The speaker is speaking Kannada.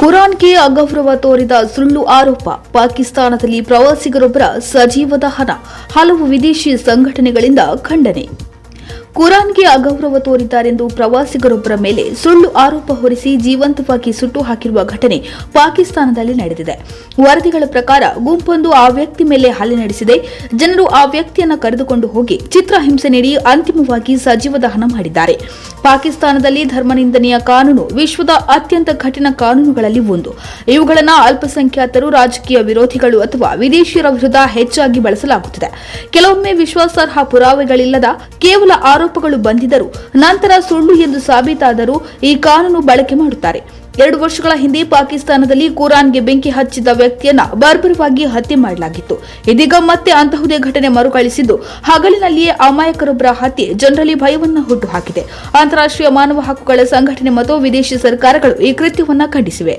ಕುರಾನ್ಗೆ ಅಗೌರವ ತೋರಿದ ಸುಳ್ಳು ಆರೋಪ. ಪಾಕಿಸ್ತಾನದಲ್ಲಿ ಪ್ರವಾಸಿಗರೊಬ್ಬರ ಸಜೀವದ ಹಣ. ಹಲವು ವಿದೇಶಿ ಸಂಘಟನೆಗಳಿಂದ ಖಂಡನೆ. ಕುರಾನ್ಗೆ ಅಗೌರವ ತೋರಿದ್ದಾರೆಂದು ಪ್ರವಾಸಿಗರೊಬ್ಬರ ಮೇಲೆ ಸುಳ್ಳು ಆರೋಪ ಹೊರಿಸಿ ಜೀವಂತವಾಗಿ ಸುಟ್ಟು ಹಾಕಿರುವ ಘಟನೆ ಪಾಕಿಸ್ತಾನದಲ್ಲಿ ನಡೆದಿದೆ. ವರದಿಗಳ ಪ್ರಕಾರ ಗುಂಪೊಂದು ಆ ವ್ಯಕ್ತಿ ಮೇಲೆ ಹಲ್ಲೆ ನಡೆಸಿದೆ. ಜನರು ಆ ವ್ಯಕ್ತಿಯನ್ನು ಕರೆದುಕೊಂಡು ಹೋಗಿ ಚಿತ್ರಹಿಂಸೆ ನೀಡಿ ಅಂತಿಮವಾಗಿ ಸಜೀವ ದಹನ ಮಾಡಿದ್ದಾರೆ. ಪಾಕಿಸ್ತಾನದಲ್ಲಿ ಧರ್ಮನಿಂದನೆಯ ಕಾನೂನು ವಿಶ್ವದ ಅತ್ಯಂತ ಕಠಿಣ ಕಾನೂನುಗಳಲ್ಲಿ ಒಂದು. ಇವುಗಳನ್ನು ಅಲ್ಪಸಂಖ್ಯಾತರು, ರಾಜಕೀಯ ವಿರೋಧಿಗಳು ಅಥವಾ ವಿದೇಶಿಯರ ವಿರುದ್ಧ ಹೆಚ್ಚಾಗಿ ಬಳಸಲಾಗುತ್ತಿದೆ. ಕೆಲವೊಮ್ಮೆ ವಿಶ್ವಾಸಾರ್ಹ ಪುರಾವೆಗಳಿಲ್ಲದ ಕೇವಲ ಆರೋಪಗಳು ಬಂದಿದ್ದರೂ ನಂತರ ಸುಳ್ಳು ಎಂದು ಸಾಬೀತಾದರೂ ಈ ಕಾನೂನು ಬಳಕೆ ಮಾಡುತ್ತಾರೆ. ಎರಡು ವರ್ಷಗಳ ಹಿಂದೆ ಪಾಕಿಸ್ತಾನದಲ್ಲಿ ಕುರಾನ್ಗೆ ಬೆಂಕಿ ಹಚ್ಚಿದ ವ್ಯಕ್ತಿಯನ್ನ ಬರ್ಬರವಾಗಿ ಹತ್ಯೆ ಮಾಡಲಾಗಿತ್ತು. ಇದೀಗ ಮತ್ತೆ ಅಂತಹುದೇ ಘಟನೆ ಮರುಕಳಿಸಿದ್ದು ಹಗಲಿನಲ್ಲಿಯೇ ಅಮಾಯಕರೊಬ್ಬರ ಹತ್ಯೆ ಜನರಲ್ಲಿ ಭಯವನ್ನು ಹುಟ್ಟುಹಾಕಿದೆ ಅಂತಾರಾಷ್ಟ್ರೀಯ ಮಾನವ ಹಕ್ಕುಗಳ ಸಂಘಟನೆ ಮತ್ತು ವಿದೇಶಿ ಸರ್ಕಾರಗಳು ಈ ಕೃತ್ಯವನ್ನ ಖಂಡಿಸಿವೆ.